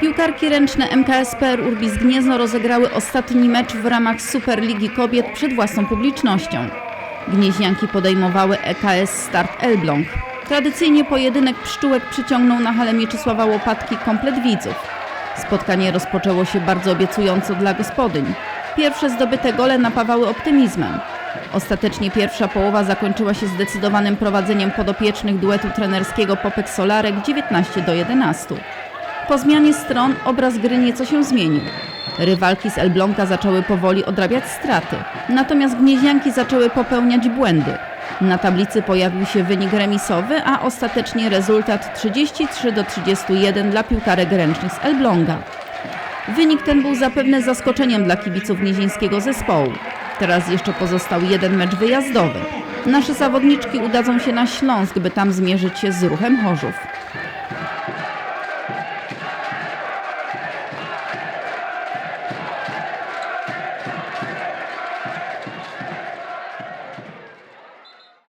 Piłkarki ręczne MKS PR Urbis Gniezno rozegrały ostatni mecz w ramach Superligi Kobiet przed własną publicznością. Gnieźnianki podejmowały EKS Start Elbląg. Tradycyjnie pojedynek pszczółek przyciągnął na halę Mieczysława Łopatki komplet widzów. Spotkanie rozpoczęło się bardzo obiecująco dla gospodyń. Pierwsze zdobyte gole napawały optymizmem. Ostatecznie pierwsza połowa zakończyła się zdecydowanym prowadzeniem podopiecznych duetu trenerskiego Popek Solarek 19 do 11. Po zmianie stron obraz gry nieco się zmienił. Rywalki z Elbląga zaczęły powoli odrabiać straty, natomiast gnieźnianki zaczęły popełniać błędy. Na tablicy pojawił się wynik remisowy, a ostatecznie rezultat 33 do 31 dla piłkarek ręcznych z Elbląga. Wynik ten był zapewne zaskoczeniem dla kibiców gnieźnieńskiego zespołu. Teraz jeszcze pozostał jeden mecz wyjazdowy. Nasze zawodniczki udadzą się na Śląsk, by tam zmierzyć się z ruchem Chorzów.